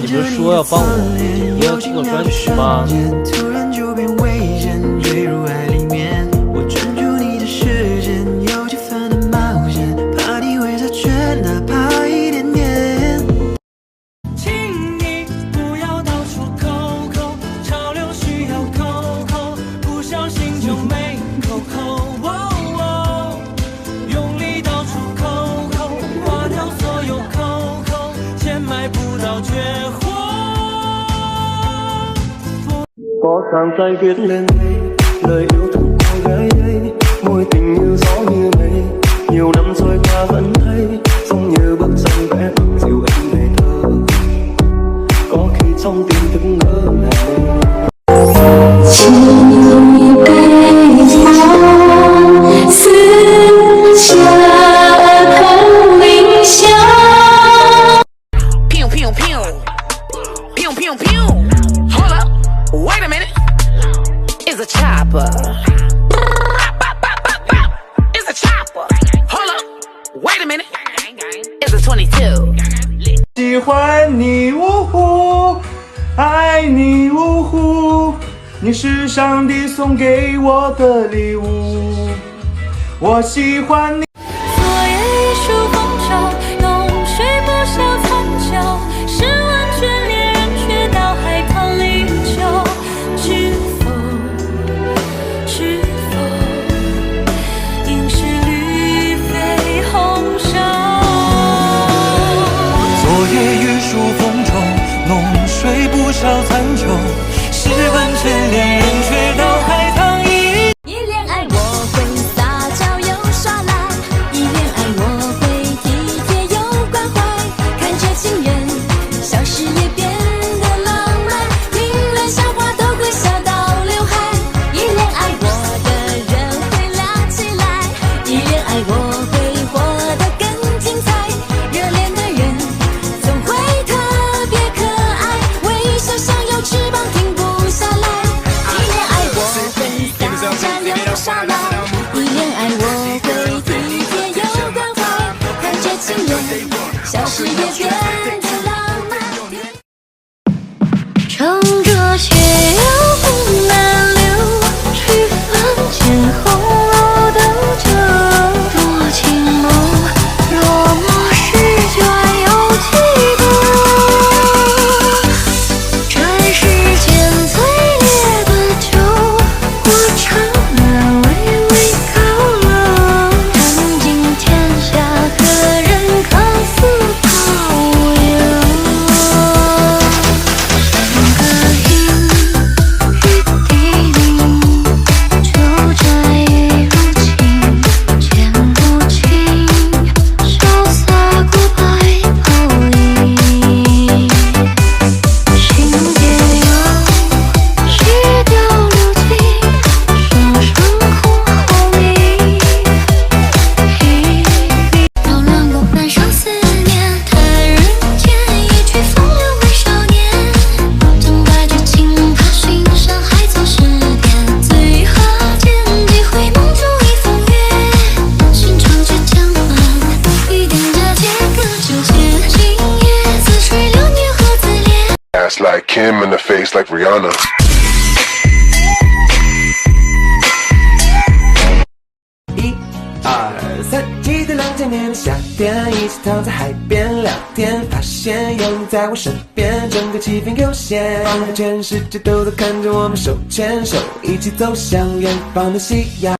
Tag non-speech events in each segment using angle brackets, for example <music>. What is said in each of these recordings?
你不是说要帮我，要出个专辑吗？có khang tay viết lên đây, lời yêu thương cô gái ấy môi tình như gió như mây. Nhiều năm trôi qua vẫn thấy, giống như bức tranh vẽ bằng dịu êm về thơ. Có khi trong tim thức ngỡ ngàng. a chopper hold up wait a minute it's a 喜欢你呜呼爱你呜呼你是上帝送给我的礼物我喜欢你 like kim and a face like rihanna. 一二三记得两千年的夏天一起躺在海边聊天发现有你在我身边整个气氛悠闲仿佛全世界都在看着我们手牵手一起走向远方的夕阳。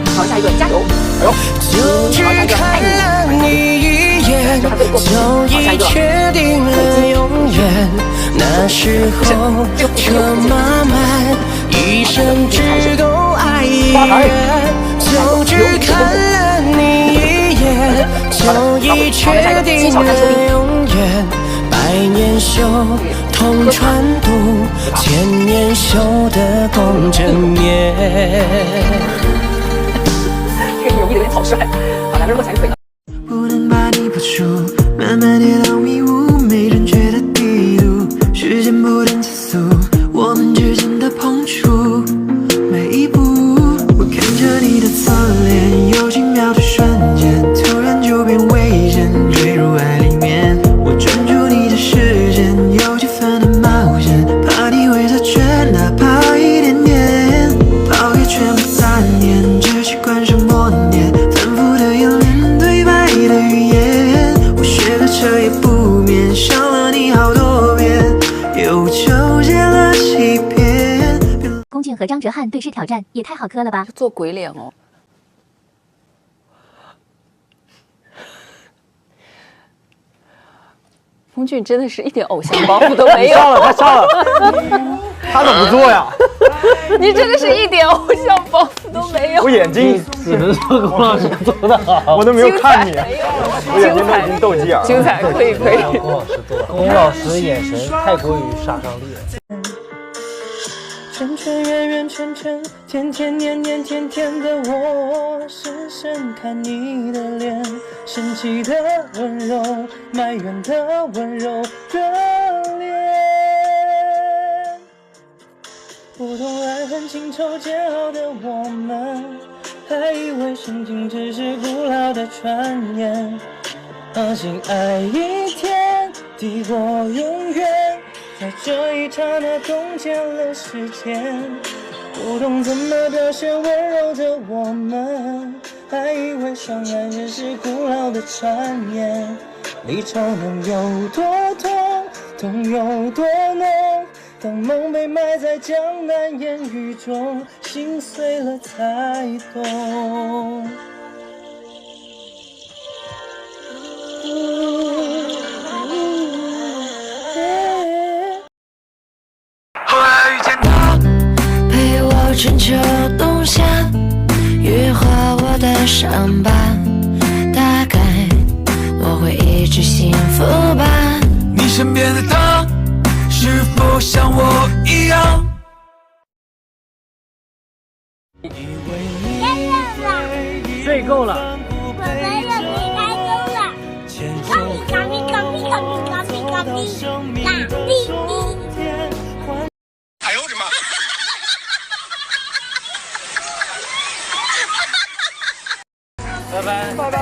好下一个，加油！哎呦，就只看了你一眼，就已确定了永远。那时候车马慢，一生只懂爱一人。就只看了你一眼，就已确定了永远。百年修同船渡，千年修得共枕眠。有点好帅，好男人。不能把你抱住，想了你好多遍，又纠结了几遍。龚俊和张哲瀚对视挑战也太好磕了吧！做鬼脸哦。<laughs> 龚俊真的是一点偶像包袱都没有，上了，他上了，<laughs> 他怎么不做呀？你真的是一点偶像包袱都没有我。眼睛，只能说 <laughs> 龚老师做的好。我都没有看你，我眼睛都已经斗鸡眼了。精彩，可以可以。龚老师做的，龚老师眼神太过于杀伤力了。圈圈圆圆圈圈，天天年年天天的我，深深看你的脸，生气的温柔，埋怨的温柔的脸。懂爱恨情仇煎熬的我们，还以为深情只是古老的传言。相信爱一天抵过永远，在这一刹那冻结了时间。不懂怎么表现温柔的我们，还以为相爱只是古老的传言。离愁能有多痛，痛有多浓？当梦被埋在江南烟雨中，心碎了才懂。陪我春秋冬夏，愈合我的伤疤。大概我会一直幸福吧。你身边的他，是否像我一样？睡够了。我没有离开够了，嘎咪嘎咪嘎咪嘎咪嘎咪嘎咪嘎咪咪。哎呦我的妈！拜拜。拜拜。